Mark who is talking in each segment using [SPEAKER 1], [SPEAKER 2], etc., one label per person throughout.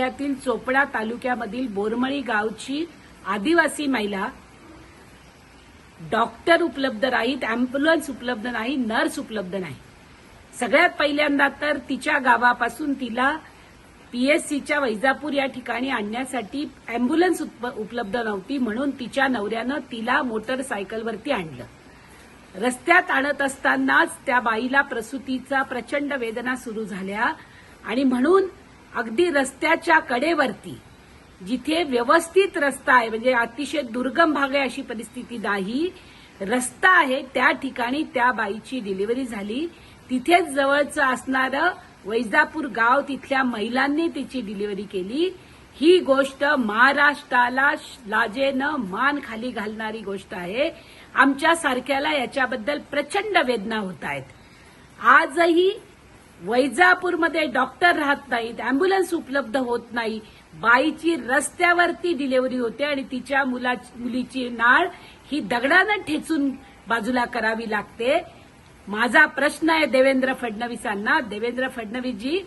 [SPEAKER 1] जिल्ह्यातील चोपडा तालुक्यामधील बोरमळी गावची आदिवासी महिला डॉक्टर उपलब्ध नाहीत अँब्युलन्स उपलब्ध नाही नर्स उपलब्ध नाही. सगळ्यात पहिल्यांदा तर तिच्या गावापासून तिला पीएससीच्या वैजापूर या ठिकाणी आणण्यासाठी अँब्युलन्स उपलब्ध नव्हती म्हणून तिच्या नवऱ्यानं तिला मोटरसायकलवरती आणलं. रस्त्यात आणत असतानाच त्या बाईला प्रसूतीचा प्रचंड वेदना सुरू झाल्या आणि म्हणून अगदी रस्त्याच्या कडेवरती जिथे व्यवस्थित रस्ता आहे म्हणजे अतिशय दुर्गम भाग आहे अशी परिस्थिती नाही. रस्ता आहे त्या ठिकाणी त्या बाईची डिलिव्हरी झाली. तिथेच जवळचं असणारं वैजापूर गाव तिथल्या महिलांनी तिची डिलिव्हरी केली. ही गोष्ट महाराष्ट्राला लाजेनं मान खाली घालणारी गोष्ट आहे. आमच्या सारख्याला याच्याबद्दल प्रचंड वेदना होत आहेत. आजही वैजापूरमध्ये डॉक्टर राहत नाहीत अँब्युलन्स उपलब्ध होत नाही. बाईची रस्त्यावरती डिलिव्हरी होते आणि तिच्या मुला मुलीची नाळ ही दगडानं ठेचून बाजूला करावी लागते. माझा प्रश्न आहे देवेंद्र फडणवीसांना. देवेंद्र फडणवीसजी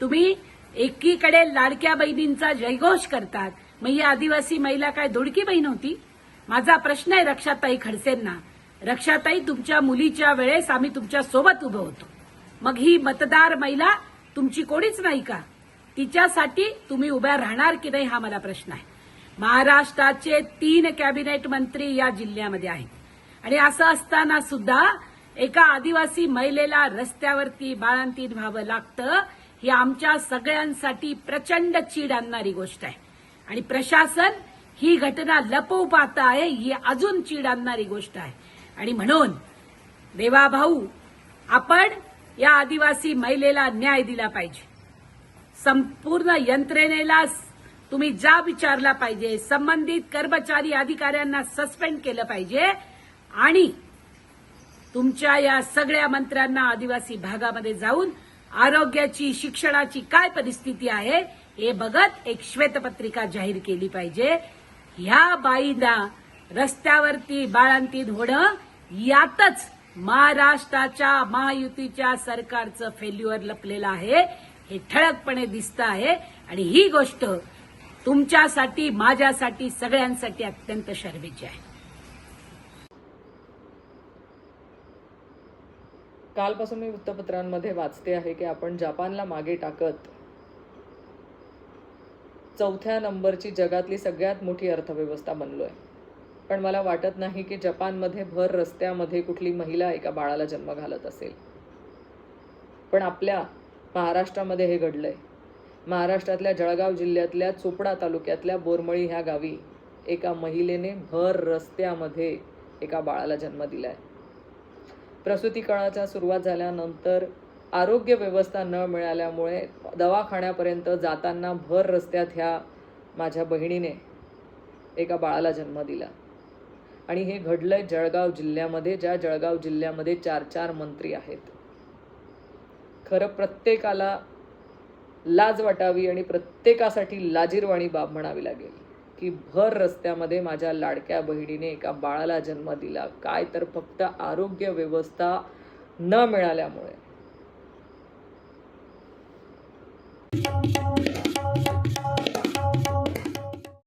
[SPEAKER 1] तुम्ही एकीकडे लाडक्या बहिणींचा जयघोष करतात. मग ही आदिवासी महिला काय दोडकी बहीण होती? माझा प्रश्न आहे रक्षाताई खडसेंना. रक्षाताई तुमच्या मुलीच्या वेळेस आम्ही तुमच्यासोबत उभं होतो. मग ही मतदार महिला तुमची कोणीच नाही का? तिच्यासाठी तुम्ही उभ्या राहणार की नाही हा मला प्रश्न आहे. महाराष्ट्राचे तीन कॅबिनेट मंत्री या जिल्ह्यामध्ये आहेत. आणि असं असताना सुद्धा एका आदिवासी महिलेला रस्त्यावरती बाळांतीत व्हावं लागतं ही आमच्या सगळ्यांसाठी प्रचंड चीड आणणारी गोष्ट आहे. आणि प्रशासन ही घटना लपवू पाहत आहे ही अजून चीड आणणारी गोष्ट आहे. आणि म्हणून देवा भाऊ आपण या आदिवासी महिलेला न्याय दिला पाहिजे. संपूर्ण यंत्रणेला तुम्ही जा विचारला पाहिजे संबंधित कर्मचारी अधिकाऱ्यांना सस्पेंड केलं पाहिजे आणि तुमच्या या सगळ्या मंत्र्यांना आदिवासी भागामध्ये जाऊन आरोग्याची शिक्षणाची काय परिस्थिती आहे हे बघत एक श्वेतपत्रिका जाहीर केली पाहिजे. ह्या बाईंना रस्त्यावरती बाळांतीत होणं यातच महाराष्ट्राच्या महायुतीच्या सरकारचं फेल्युअर लपलेलं आहे. हे ठळकपणे दिसतं आहे. आणि ही गोष्ट तुमच्यासाठी माझ्यासाठी सगळ्यांसाठी अत्यंत शर्मेची आहे.
[SPEAKER 2] कालपासून मी वृत्तपत्रांमध्ये वाचते आहे की आपण जपानला मागे टाकत चौथ्या नंबरची जगातली सगळ्यात मोठी अर्थव्यवस्था बनलोय. पण मला वाटत नाही की जपानमध्ये भर रस्त्यामध्ये कुठली महिला एका बाळाला जन्म घालत असेल. पण आपल्या महाराष्ट्रामध्ये हे घडलंय. महाराष्ट्रातल्या जळगाव जिल्ह्यातल्या चोपडा तालुक्यातल्या बोरमळी ह्या गावी एका महिलेने भर रस्त्यामध्ये एका बाळाला जन्म दिलाय. प्रसूती काळाच्या सुरुवात झाल्यानंतर आरोग्य व्यवस्था न मिळाल्यामुळे दवाखान्यापर्यंत जाताना भर रस्त्यात ह्या माझ्या बहिणीने एका बाळाला जन्म दिला. आणि हे घडलंय जळगाव जिल्ह्यामध्ये ज्या जळगाव जिल्ह्यामध्ये चार चार मंत्री आहेत. खरं प्रत्येकाला लाज वाटावी आणि प्रत्येकासाठी लाजीरवाणी बाब म्हणावी लागेल की भर रस्त्यामध्ये माझ्या लाडक्या बहिणीने एका बाळाला जन्म दिला. काय तर फक्त आरोग्य व्यवस्था न मिळाल्यामुळे.